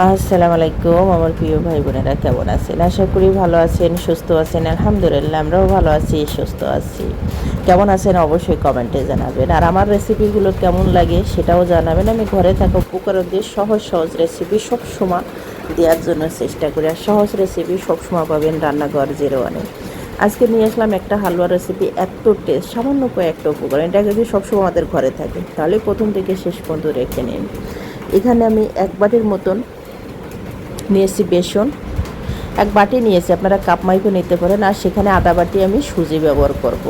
আসসালামু আলাইকুম, আমার প্রিয় ভাই বোনেরা, কেমন আছেন? আশা করি ভালো আছেন, সুস্থ আছেন, আলহামদুলিল্লাহ, আমরাও ভালো আছি, সুস্থ আছি। কেমন আছেন অবশ্যই কমেন্টে জানাবেন। আর আমার রেসিপিগুলো কেমন লাগে সেটাও জানাবেন। আমি ঘরে থাকা উপকরণ দিয়ে সহজ সহজ রেসিপি সবসময় দেওয়ার জন্য চেষ্টা করি। আর সহজ রেসিপি সবসময় পাবেন রান্নাঘর জিরো ওয়ানে। আজকে নিয়ে আসলাম একটা হালুয়া রেসিপি, এত টেস্ট, সামান্য কয়েকটা উপকরণ। এটা যদি সবসময় আমাদের ঘরে থাকে, তাহলে প্রথম থেকে শেষ পর্যন্ত রেখে নিন। এখানে আমি এক বাটির মতন নিয়েছি বেসন। এক বাটি নিয়েছি, আপনারা কাপ মাইকো নিতে পারেন। আর সেখানে আদা বাটি আমি সুজি ব্যবহার করব।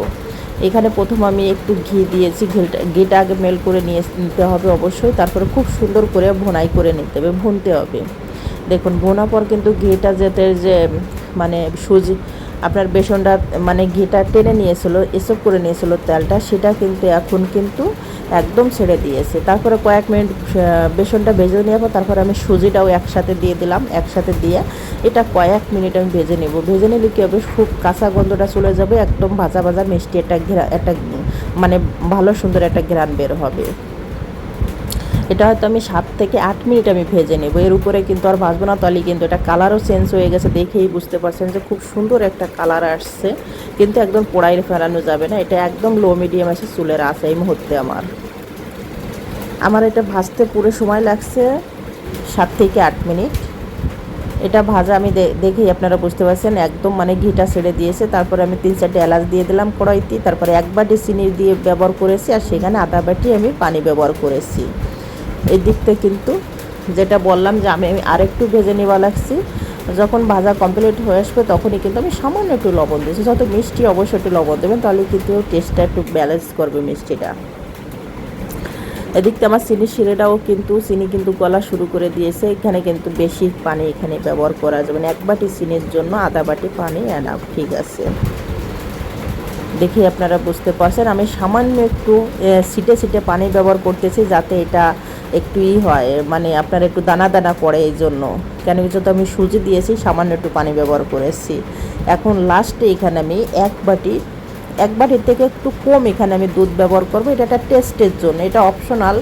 এখানে প্রথম আমি একটু ঘি দিয়েছি ঘিটা ঘিটা আগে মেল করে নিয়ে নিতে হবে অবশ্যই। তারপরে খুব সুন্দর করে ভোনাই করে নিতে হবে, ভুনতে হবে। দেখুন ভোনা পর কিন্তু ঘিটা যেতে যে মানে সুজি আপনার বেসনটা মানে ঘিটা টেনে নিয়েছিল, এসব করে নিয়েছিল তেলটা, সেটা কিন্তু এখন কিন্তু একদম ছেড়ে দিয়েছে। তারপরে কয়েক মিনিট বেসনটা ভেজে নেওয়ার পর তারপরে আমি সুজিটাও একসাথে দিয়ে দিলাম, একসাথে দিয়ে এটা কয়েক মিনিট আমি ভেজে নেব। ভেজে নিলে কী হবে? খুব কাঁচা গন্ধটা চলে যাবে, একদম ভাজা ভাজা মিষ্টি একটা ঘেরা, একটা মানে ভালো সুন্দর একটা ঘ্রাণ বের হবে। এটা হয়তো আমি সাত থেকে আট মিনিট আমি ভেজে নেব। এর উপরে কিন্তু আর ভাজবো না, তাহলে কিন্তু এটা কালারও চেঞ্জ হয়ে গেছে, দেখেই বুঝতে পারছেন যে খুব সুন্দর একটা কালার আসছে। কিন্তু একদম পোড়াই ফেলানো যাবে না, এটা একদম লো মিডিয়াম আছে, চুলের আছে এই মুহূর্তে আমার। আমার এটা ভাজতে পুরো সময় লাগছে সাত থেকে আট মিনিট। এটা ভাজা আমি দেখেই আপনারা বুঝতে পারছেন, একদম মানে ঘিটা ছেড়ে দিয়েছে। তারপরে আমি তিন চারটে এলাচ দিয়ে দিলাম কড়াইতে, তারপরে এক বাটি চিনি দিয়ে ব্যবহার করেছি, আর সেখানে আধা বাটি আমি পানি ব্যবহার করেছি। এই দিকটা কিন্তু যেটা বললাম যে আমি আরেকটু ভেজে নেওয়া লাগছি। যখন ভাজা কমপ্লিট হয়ে আসবে তখনই কিন্তু আমি সামান্য একটু লবণ দিয়েছি। যত মিষ্টি অবশ্যই একটু লবণ দেবেন, তাহলে কিন্তু টেস্টটা একটু ব্যালেন্স করবে মিষ্টিটা। এদিকটা আমার চিনি শিরেটাও কিন্তু, চিনি কিন্তু গলা শুরু করে দিয়েছে। এখানে কিন্তু বেশি পানি এখানে ব্যবহার করা যাবে এক বাটি চিনির জন্য আধা বাটি পানি এনাফ ঠিক আছে। দেখি আপনারা বুঝতে পারছেন। আমি সামান্য একটু সিটে সিটে পানি ব্যবহার করতেছি যাতে এটা একটু ই হয় মানে আপনার একটু দানা দানা পড়ে এই জন্য। কেন কি যেহেতু আমি সুজি দিয়েছি, সামান্য একটু পানি ব্যবহার করেছি। এখন লাস্টে এখানে আমি এক বাটি, এক বাটির থেকে একটু কম এখানে আমি দুধ ব্যবহার করব। এটা একটা টেস্টের জন্য, এটা অপশনাল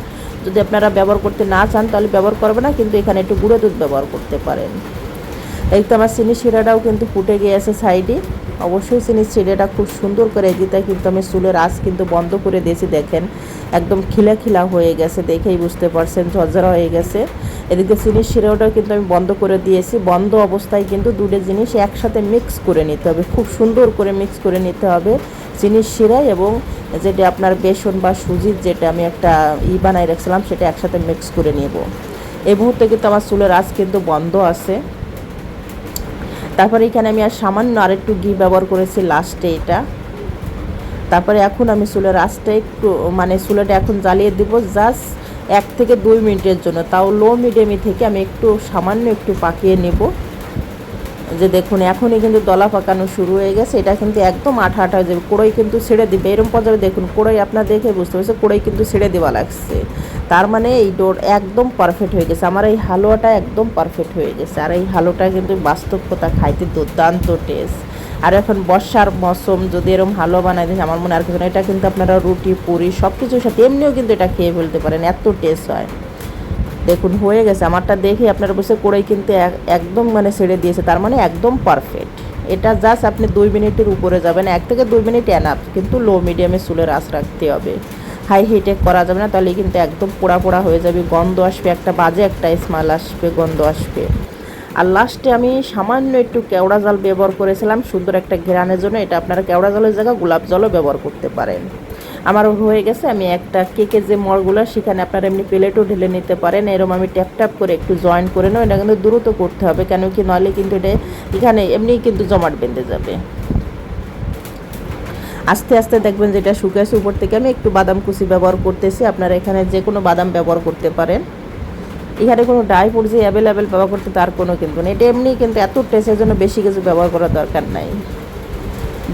যদি আপনারা ব্যবহার করতে না চান তাহলে ব্যবহার করবে না, কিন্তু এখানে একটু গুঁড়ো দুধ ব্যবহার করতে পারেন। এই তো আমার চিনি শিরাটাও কিন্তু ফুটে গিয়েছে সাইডে অবশ্যই চিনি শিরাটা খুব সুন্দর করে দিতে কিন্তু আমি চুলের আঁচ কিন্তু বন্ধ করে দিয়েছি, দেখেন। একদম খিলা খিলা হয়ে গেছে দেখেই বুঝতে পারছেন, ঝরঝরা হয়ে গেছে। এদিকে চিনির শিরাটাও কিন্তু আমি বন্ধ করে দিয়েছি। বন্ধ অবস্থায় কিন্তু দুটো জিনিস একসাথে মিক্স করে নিতে হবে, খুব সুন্দর করে মিক্স করে নিতে হবে চিনির শিরা এবং যেটা আপনার বেসন বা সুজির যেটা আমি একটা ই বানাই রাখছিলাম, সেটা একসাথে মিক্স করে নেব। এই মুহূর্তে কিন্তু আমার চুলের আঁচ কিন্তু বন্ধ আছে। তারপরে এখানে আমি আর সামান্য আর একটু ঘি ব্যবহার করেছি লাস্টে এটা। তারপরে এখন আমি চুলের আঁচটা একটু মানে চুলাটা এখন জ্বালিয়ে দেবো জাস্ট এক থেকে দুই মিনিটের জন্য। তাও লো মিডিয়ামে থেকে আমি একটু সামান্য একটু পাকিয়ে নেব। যে দেখুন, এখনই কিন্তু দলা পাকানো শুরু হয়ে গেছে। এটা কিন্তু একদম আঠা আঠা হয়ে যাবে কোড়াই কিন্তু ছেড়ে দিবে। এরকম পর্যায়ে দেখুন, কোড়াই আপনার দেখে বুঝতে পারছে কোড়াই কিন্তু ছেড়ে দেওয়া লাগছে। তার মানে এই ডোর একদম পারফেক্ট হয়ে গেছে। আমার এই হালুয়াটা একদম পারফেক্ট হয়ে গেছে। আর এই হালুয়াটা কিন্তু বাস্তবতা খাইতে দুর্দান্ত টেস্ট আর এখন বর্ষার মৌসুম, যদি এরকম হালুয়া বানাই দিয়েছে আমার মনে আর কিছু না। এটা কিন্তু আপনারা রুটি, পুরি সব কিছুর সাথে এমনিও কিন্তু এটা খেয়ে ফেলতে পারেন। এত টেস্ট হয়। দেখুন, হয়ে গেছে। আমারটা দেখে আপনারা বসে করেই কিন্তু এক- একদম মানে ছেড়ে দিয়েছে। তার মানে একদম পারফেক্ট এটা জাস্ট আপনি দুই মিনিটের উপরে যাবেন। এক থেকে দুই মিনিট এনাফ কিন্তু লো মিডিয়ামে চুলের আঁচ রাখতে হবে। হাই হিটে করা যাবে না তাহলে কিন্তু একদম পোড়া পোড়া হয়ে যাবে। গন্ধ আসবে, একটা বাজে একটা স্মেল আসবে, গন্ধ আসবে। আর লাস্টে আমি সামান্য একটু কেওড়া জল ব্যবহার করেছিলাম। সুন্দর একটা ঘেরানের জন্য। এটা আপনারা কেওড়া জলের জায়গায় গোলাপ জলও ব্যবহার করতে পারেন। আমার হয়ে গেছে, আমি একটা কেকের যে মরগুলো সেখানে আপনারা এমনি প্লেটও ঢেলে নিতে পারেন। এরকম আমি ট্যাপ ট্যাপ করে একটু জয়েন করে নেব, এটা কিন্তু দ্রুত করতে হবে, কেন কি নইলে কিন্তু এটা এখানে এমনি কিন্তু জমাট বেঁধে যাবে। আস্তে আস্তে দেখবেন যেটা শুকাইছে উপর থেকে আমি একটু বাদাম কুচি ব্যবহার করতেছি, আপনারা এখানে যে কোনো বাদাম ব্যবহার করতে পারেন। এখানে কোনো ড্রাই ফ্রুট যে অ্যাভেলেবেল ব্যবহার করতে তার কোনো কিন্তু নেই, এটা এমনি কিন্তু এত টেস্টের জন্য বেশি কিছু ব্যবহার করার দরকার নাই।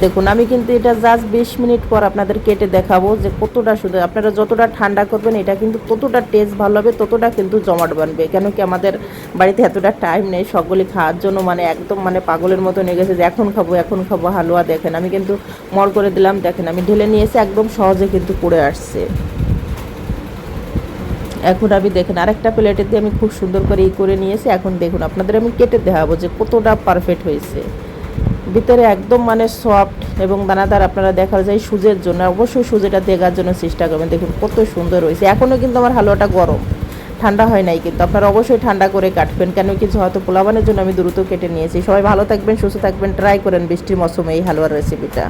দেখুন, আমি কিন্তু এটা জাস্ট বিশ মিনিট পর আপনাদের কেটে দেখাবো যে কতটা শুধু আপনারা যতটা ঠান্ডা করবেন, এটা কিন্তু ততটা টেস্ট ভালো হবে, ততটা কিন্তু জমাট বানবে। কেন কি আমাদের বাড়িতে এতটা টাইম নেই, সকলে খাওয়ার জন্য মানে একদম মানে পাগলের মতো নিয়ে গেছে যে এখন খাব এখন খাব, হালুয়া দেখেন। আমি কিন্তু মর করে দিলাম, দেখেন, আমি ঢেলে নিয়েছি একদম সহজে কিন্তু পড়ে আসছে। এখন আমি দেখেন, আরেকটা প্লেটে দিয়ে আমি খুব সুন্দর করে ই করে নিয়েছি এখন দেখুন, আপনাদের আমি কেটে দেখাবো যে কতটা পারফেক্ট হয়েছে। ভিতরে একদম মানে সফট এবং দানাদার আপনারা দেখা যায় সুজের জন্য, অবশ্যই সুজেটা দেখার জন্য চেষ্টা করবেন। দেখুন কত সুন্দর হয়েছে। এখনও কিন্তু আমার হালুয়াটা গরম। ঠান্ডা হয় নাই কিন্তু। আপনারা অবশ্যই ঠান্ডা করে কাটবেন। কেন কিছু হয়তো পোলাবানের জন্য আমি দ্রুত কেটে নিয়েছি। সবাই ভালো থাকবেন, সুস্থ থাকবেন। ট্রাই করেন বৃষ্টির মৌসুমে এই হালুয়ার রেসিপিটা